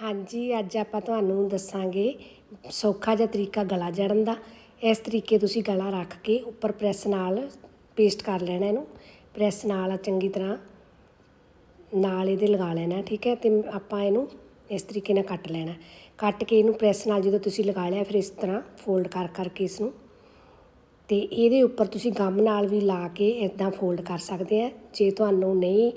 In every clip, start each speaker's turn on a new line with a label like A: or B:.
A: ਹਾਂਜੀ, ਅੱਜ ਆਪਾਂ ਤੁਹਾਨੂੰ ਦੱਸਾਂਗੇ ਸੌਖਾ ਜਿਹਾ ਤਰੀਕਾ ਗਲਾ ਜੜਨ ਦਾ। ਇਸ ਤਰੀਕੇ ਤੁਸੀਂ ਗਲਾ ਰੱਖ ਕੇ ਉੱਪਰ ਪ੍ਰੈਸ ਨਾਲ ਪੇਸਟ ਕਰ ਲੈਣਾ ਇਹਨੂੰ। ਪ੍ਰੈਸ ਨਾਲ ਚੰਗੀ ਤਰ੍ਹਾਂ ਨਾਲ ਇਹਦੇ ਲਗਾ ਲੈਣਾ, ਠੀਕ ਹੈ? ਤੇ ਆਪਾਂ ਇਹਨੂੰ ਇਸ ਤਰੀਕੇ ਨਾਲ ਕੱਟ ਲੈਣਾ। ਕੱਟ ਕੇ ਇਹਨੂੰ ਪ੍ਰੈਸ ਨਾਲ ਜਦੋਂ ਤੁਸੀਂ ਲਗਾ ਲਿਆ, ਫਿਰ ਇਸ ਤਰ੍ਹਾਂ ਫੋਲਡ ਕਰ ਕਰਕੇ ਇਸ ਨੂੰ ਤੇ ਇਹਦੇ ਉੱਪਰ ਤੁਸੀਂ ਗਮ ਨਾਲ ਵੀ ਲਾ ਕੇ ਇਦਾਂ ਫੋਲਡ ਕਰ ਸਕਦੇ ਆ। ਜੇ ਤੁਹਾਨੂੰ ਨਹੀਂ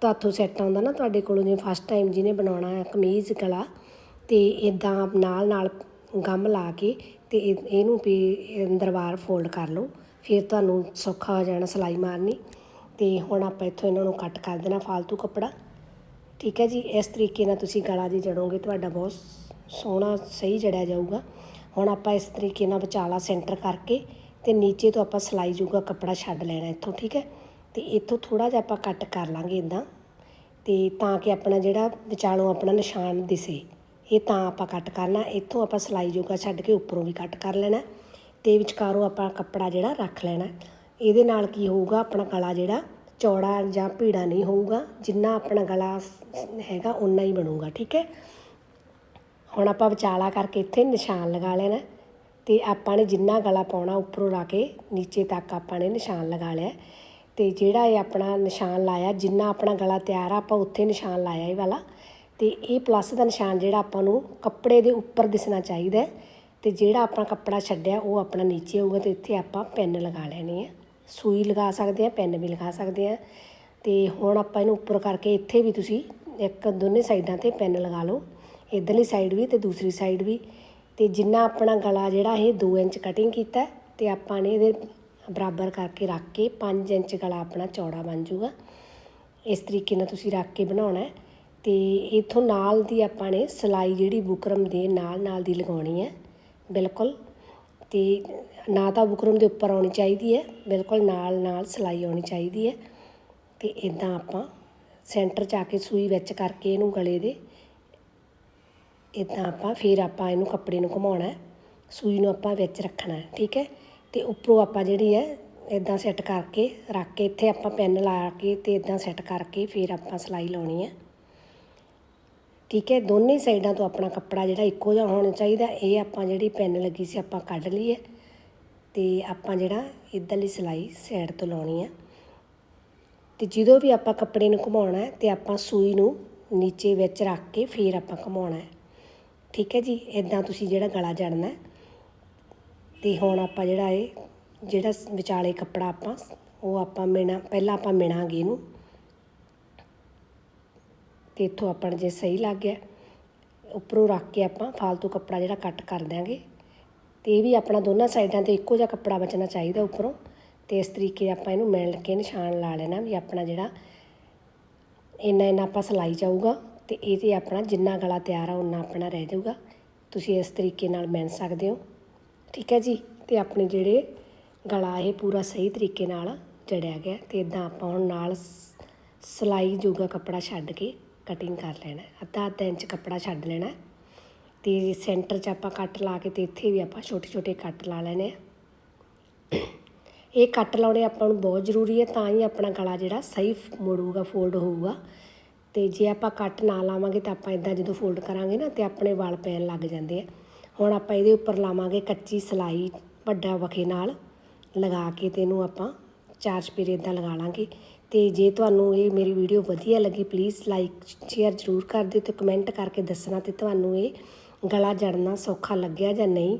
A: ਤੁਹਾਥੋਂ ਸੈੱਟ ਆਉਂਦਾ ਨਾ ਤੁਹਾਡੇ ਕੋਲੋਂ ਜਿਵੇਂ ਫਸਟ ਟਾਈਮ ਜਿਹਨੇ ਬਣਾਉਣਾ ਹੈ ਕਮੀਜ਼ ਗਲਾ ਅਤੇ ਇੱਦਾਂ ਨਾਲ ਨਾਲ ਗਮ ਲਾ ਕੇ ਅਤੇ ਇਹ- ਇਹਨੂੰ ਵੀ ਅੰਦਰ ਬਾਹਰ ਫੋਲਡ ਕਰ ਲਓ, ਫਿਰ ਤੁਹਾਨੂੰ ਸੌਖਾ ਹੋ ਜਾਣਾ ਸਿਲਾਈ ਮਾਰਨੀ ਅਤੇ ਹੁਣ ਆਪਾਂ ਇੱਥੋਂ ਇਹਨਾਂ ਨੂੰ ਕੱਟ ਕਰ ਦੇਣਾ ਫालतू ਕੱਪੜਾ। ਠੀਕ ਹੈ ਜੀ, ਇਸ ਤਰੀਕੇ ਨਾਲ ਤੁਸੀਂ ਗਲਾ ਜੇ ਜੜੋਗੇ, ਤੁਹਾਡਾ ਬਹੁਤ ਸੋਹਣਾ ਸਹੀ ਜੜਿਆ ਜਾਊਗਾ। ਹੁਣ ਆਪਾਂ ਇਸ ਤਰੀਕੇ ਨਾਲ ਵਿਚਾਲਾ ਸੈਂਟਰ ਕਰਕੇ ਤੇ ਨੀਚੇ ਤੋਂ ਆਪਾਂ ਸਿਲਾਈ ਜੂਗਾ ਕੱਪੜਾ ਛੱਡ ਲੈਣਾ ਇੱਥੋਂ, ਠੀਕ ਹੈ। ਅਤੇ ਇੱਥੋਂ ਥੋੜ੍ਹਾ ਜਿਹਾ ਆਪਾਂ ਕੱਟ ਕਰ ਲਾਂਗੇ ਇੱਦਾਂ ਅਤੇ ਤਾਂ ਕਿ ਆਪਣਾ ਜਿਹੜਾ ਵਿਚਾਲੋਂ ਆਪਣਾ ਨਿਸ਼ਾਨ ਦਿਸੇ, ਇਹ ਤਾਂ ਆਪਾਂ ਕੱਟ ਕਰਨਾ, ਇੱਥੋਂ ਆਪਾਂ ਸਿਲਾਈ ਜੋਗਾ ਛੱਡ ਕੇ ਉੱਪਰੋਂ ਵੀ ਕੱਟ ਕਰ ਲੈਣਾ ਅਤੇ ਵਿਚਕਾਰੋਂ ਆਪਾਂ ਕੱਪੜਾ ਜਿਹੜਾ ਰੱਖ ਲੈਣਾ। ਇਹਦੇ ਨਾਲ ਕੀ ਹੋਊਗਾ, ਆਪਣਾ ਗਲਾ ਜਿਹੜਾ ਚੌੜਾ ਜਾਂ ਭੀੜਾ ਨਹੀਂ ਹੋਊਗਾ, ਜਿੰਨਾ ਆਪਣਾ ਗਲਾ ਹੈਗਾ ਉਨਾ ਹੀ ਬਣੂਗਾ, ਠੀਕ ਹੈ? ਹੁਣ ਆਪਾਂ ਵਿਚਾਲਾ ਕਰਕੇ ਇੱਥੇ ਨਿਸ਼ਾਨ ਲਗਾ ਲੈਣਾ, ਤੇ ਆਪਾਂ ਨੇ ਜਿੰਨਾ ਗਲਾ ਪਾਉਣਾ ਉੱਪਰੋਂ ਲਾ ਕੇ, ਨੀਚੇ ਤੱਕ ਆਪਾਂ ਨੇ ਨਿਸ਼ਾਨ ਲਗਾ ਲਿਆ। ਅਤੇ ਜਿਹੜਾ ਇਹ ਆਪਣਾ ਨਿਸ਼ਾਨ ਲਾਇਆ ਜਿੰਨਾ ਆਪਣਾ ਗਲਾ ਤਿਆਰ ਆ ਆਪਾਂ ਉੱਥੇ ਨਿਸ਼ਾਨ ਲਾਇਆ ਇਹ ਵਾਲਾ। ਅਤੇ ਇਹ ਪਲੱਸ ਦਾ ਨਿਸ਼ਾਨ ਜਿਹੜਾ ਆਪਾਂ ਨੂੰ ਕੱਪੜੇ ਦੇ ਉੱਪਰ ਦਿਸਣਾ ਚਾਹੀਦਾ ਅਤੇ ਜਿਹੜਾ ਆਪਣਾ ਕੱਪੜਾ ਛੱਡਿਆ ਉਹ ਆਪਣਾ ਨੀਚੇ ਹੋਊਗਾ ਅਤੇ ਇੱਥੇ ਆਪਾਂ ਪੈਨ ਲਗਾ ਲੈਣੀ ਹੈ। ਸੂਈ ਲਗਾ ਸਕਦੇ ਆ ਪੈਨ ਵੀ ਲਗਾ ਸਕਦੇ ਆ ਅਤੇ ਹੁਣ ਆਪਾਂ ਇਹਨੂੰ ਉੱਪਰ ਕਰਕੇ ਇੱਥੇ ਵੀ ਤੁਸੀਂ ਇੱਕ ਦੋਨੇ ਸਾਈਡਾਂ ਤੇ ਪੈਨ ਲਗਾ ਲਓ। ਇਧਰਲੀ ਸਾਈਡ ਵੀ ਤੇ ਦੂਸਰੀ ਸਾਈਡ ਵੀ। ਤੇ ਜਿੰਨਾ ਆਪਣਾ ਗਲਾ ਜਿਹੜਾ ਇਹ 2 ਇੰਚ ਕਟਿੰਗ ਕੀਤਾ ਹੈ, ਤੇ ਆਪਾਂ ਨੇ ਇਹਦੇ ਬਰਾਬਰ ਕਰਕੇ ਰੱਖ ਕੇ 5 ਇੰਚ ਗਲਾ ਆਪਣਾ ਚੌੜਾ ਬਣ ਜਾਊਗਾ ਇਸ ਤਰੀਕੇ ਨਾਲ ਤੁਸੀਂ ਰੱਖ ਕੇ ਬਣਾਉਣਾ ਹੈ ਤੇ ਇਥੋਂ ਨਾਲ ਦੀ ਆਪਾਂ ਨੇ ਸਲਾਈ ਜਿਹੜੀ ਬੁਕਰਮ ਦੇ ਨਾਲ ਨਾਲ ਦੀ ਲਗਾਉਣੀ ਹੈ, ਬਿਲਕੁਲ। ਤੇ ਨਾ ਤਾਂ ਬੁਕਰਮ ਦੇ ਉੱਪਰ ਆਉਣੀ ਚਾਹੀਦੀ ਹੈ, ਬਿਲਕੁਲ ਨਾਲ ਨਾਲ ਸਲਾਈ ਆਉਣੀ ਚਾਹੀਦੀ ਹੈ। ਤੇ ਇਦਾਂ ਆਪਾਂ ਸੈਂਟਰ 'ਚ ਆ ਕੇ ਸੂਈ ਵਿੱਚ ਕਰਕੇ ਇਹਨੂੰ ਗਲੇ ਦੇ ਇਦਾਂ ਆਪਾਂ ਫਿਰ ਆਪਾਂ ਇਹਨੂੰ ਕੱਪੜੇ ਨੂੰ ਘੁਮਾਉਣਾ ਸੂਈ ਨੂੰ ਆਪਾਂ ਵਿੱਚ ਰੱਖਣਾ ਠੀਕ ਹੈ। ਅਤੇ ਉੱਪਰੋਂ ਆਪਾਂ ਜਿਹੜੀ ਹੈ ਇੱਦਾਂ ਸੈੱਟ ਕਰਕੇ ਰੱਖ ਕੇ ਇੱਥੇ ਆਪਾਂ ਪੈਨ ਲਾ ਕੇ ਅਤੇ ਇੱਦਾਂ ਸੈੱਟ ਕਰਕੇ ਫਿਰ ਆਪਾਂ ਸਿਲਾਈ ਲਾਉਣੀ ਹੈ। ਠੀਕ ਹੈ, ਦੋਨੇ ਸਾਈਡਾਂ ਤੋਂ ਆਪਣਾ ਕੱਪੜਾ ਜਿਹੜਾ ਇੱਕੋ ਜਿਹਾ ਹੋਣਾ ਚਾਹੀਦਾ, ਇਹ ਆਪਾਂ ਜਿਹੜੀ ਪੈਨ ਲੱਗੀ ਸੀ ਆਪਾਂ ਕੱਢ ਲਈ ਹੈ ਤੇ ਆਪਾਂ ਜਿਹੜਾ ਇੱਧਰਲੀ ਸਿਲਾਈ ਸਾਈਡ ਤੋਂ ਲਾਉਣੀ ਹੈ। ਤੇ ਜਦੋਂ ਵੀ ਆਪਾਂ ਕੱਪੜੇ ਨੂੰ ਘੁਮਾਉਣਾ ਹੈ ਤੇ ਆਪਾਂ ਸੂਈ ਨੂੰ ਨੀਚੇ ਵਿੱਚ ਰੱਖ ਕੇ ਫਿਰ ਆਪਾਂ ਘੁਮਾਉਣਾ ਹੈ। ਠੀਕ ਹੈ ਜੀ ਇਦਾਂ ਤੁਸੀਂ ਜਿਹੜਾ ਗਲਾ ਜੜਨਾ ਹੈ ਅਤੇ ਹੁਣ ਆਪਾਂ ਜਿਹੜਾ ਇਹ, ਜਿਹੜਾ ਵਿਚਾਲੇ ਕੱਪੜਾ ਆਪਾਂ ਉਹ ਆਪਾਂ ਮਿਣਾ, ਪਹਿਲਾਂ ਆਪਾਂ ਮਿਣਾਂਗੇ ਇਹਨੂੰ। ਅਤੇ ਇੱਥੋਂ ਆਪਾਂ ਜੇ ਸਹੀ ਲੱਗ ਗਿਆ, ਉੱਪਰੋਂ ਰੱਖ ਕੇ ਆਪਾਂ ਫਾਲਤੂ ਕੱਪੜਾ ਜਿਹੜਾ ਕੱਟ ਕਰ ਦਿਆਂਗੇ। ਤੇ ਇਹ ਵੀ ਆਪਣਾ ਦੋਨਾਂ ਸਾਈਡਾਂ ਤੇ ਇੱਕੋ ਜਿਹਾ ਕੱਪੜਾ ਬਚਣਾ ਚਾਹੀਦਾ ਉੱਪਰੋਂ। ਤੇ ਇਸ ਤਰੀਕੇ ਆਪਾਂ ਇਹਨੂੰ ਮਿਲ ਕੇ ਨਿਸ਼ਾਨ ਲਾ ਲੈਣਾ ਵੀ ਆਪਣਾ ਜਿਹੜਾ ਇੰਨਾ ਇੰਨਾ ਆਪਾਂ ਸਿਲਾਈ ਜਾਊਗਾ ਤੇ ਇਹ ਤੇ ਆਪਣਾ ਜਿੰਨਾ ਗਲਾ ਤਿਆਰ ਆ ਉਨਾ ਆਪਣਾ ਰਹਿ ਜਾਊਗਾ। ਤੁਸੀਂ ਇਸ ਤਰੀਕੇ ਨਾਲ ਮਿਣ ਸਕਦੇ ਹੋ। ਠੀਕ ਹੈ ਜੀ? ਅਤੇ ਆਪਣੇ ਜਿਹੜੇ ਗਲਾ ਇਹ ਪੂਰਾ ਸਹੀ ਤਰੀਕੇ ਨਾਲ ਜੜਿਆ ਗਿਆ ਅਤੇ ਇੱਦਾਂ ਆਪਾਂ ਹੁਣ ਨਾਲ ਸਿਲਾਈ ਜੋਗਾ ਕੱਪੜਾ ਛੱਡ ਕੇ ਕਟਿੰਗ ਕਰ ਲੈਣਾ ਅੱਧਾ ਅੱਧਾ ਇੰਚ ਕੱਪੜਾ ਛੱਡ ਲੈਣਾ ਅਤੇ ਤੇ ਸੈਂਟਰ 'ਚ ਆਪਾਂ ਕੱਟ ਲਾ ਕੇ ਅਤੇ ਇੱਥੇ ਵੀ ਆਪਾਂ ਛੋਟੇ ਛੋਟੇ ਕੱਟ ਲਾ ਲੈਣੇ ਆ। ਇਹ ਕੱਟ ਲਾਉਣੇ ਆਪਾਂ ਨੂੰ ਬਹੁਤ ਜ਼ਰੂਰੀ ਹੈ, ਤਾਂ ਹੀ ਆਪਣਾ ਗਲਾ ਜਿਹੜਾ ਸਹੀ ਮੁੜੂਗਾ ਫੋਲਡ ਹੋਊਗਾ। ਅਤੇ ਜੇ ਆਪਾਂ ਕੱਟ ਨਾ ਲਾਵਾਂਗੇ ਤਾਂ ਆਪਾਂ ਇਦਾਂ ਜਦੋਂ ਫੋਲਡ ਕਰਾਂਗੇ ਨਾ ਤੇ ਆਪਣੇ ਵਾਲ ਪੈਣ ਲੱਗ ਜਾਂਦੇ ਆ। ਹੁਣ ਆਪਾਂ ਇਹਦੇ ਉੱਪਰ ਲਾਵਾਂਗੇ ਕੱਚੀ ਸਲਾਈ ਵੱਡਾ ਵਖੇ ਨਾਲ ਲਗਾ ਕੇ ਤੇ ਇਹਨੂੰ ਆਪਾਂ ਚਾਰ ਚਪੇਰੇ ਇਦਾਂ ਲਗਾ ਲਾਂਗੇ। ਤੇ ਜੇ ਤੁਹਾਨੂੰ ਇਹ ਮੇਰੀ ਵੀਡੀਓ ਵਧੀਆ ਲੱਗੀ ਪਲੀਜ਼ ਲਾਈਕ ਸ਼ੇਅਰ ਜ਼ਰੂਰ ਕਰ ਦਿਓ ਤੇ ਕਮੈਂਟ ਕਰਕੇ ਦੱਸਣਾ ਤੇ ਤੁਹਾਨੂੰ ਇਹ ਗਲਾ ਜੜਨਾ ਸੌਖਾ ਲੱਗਿਆ ਜਾਂ ਨਹੀਂ।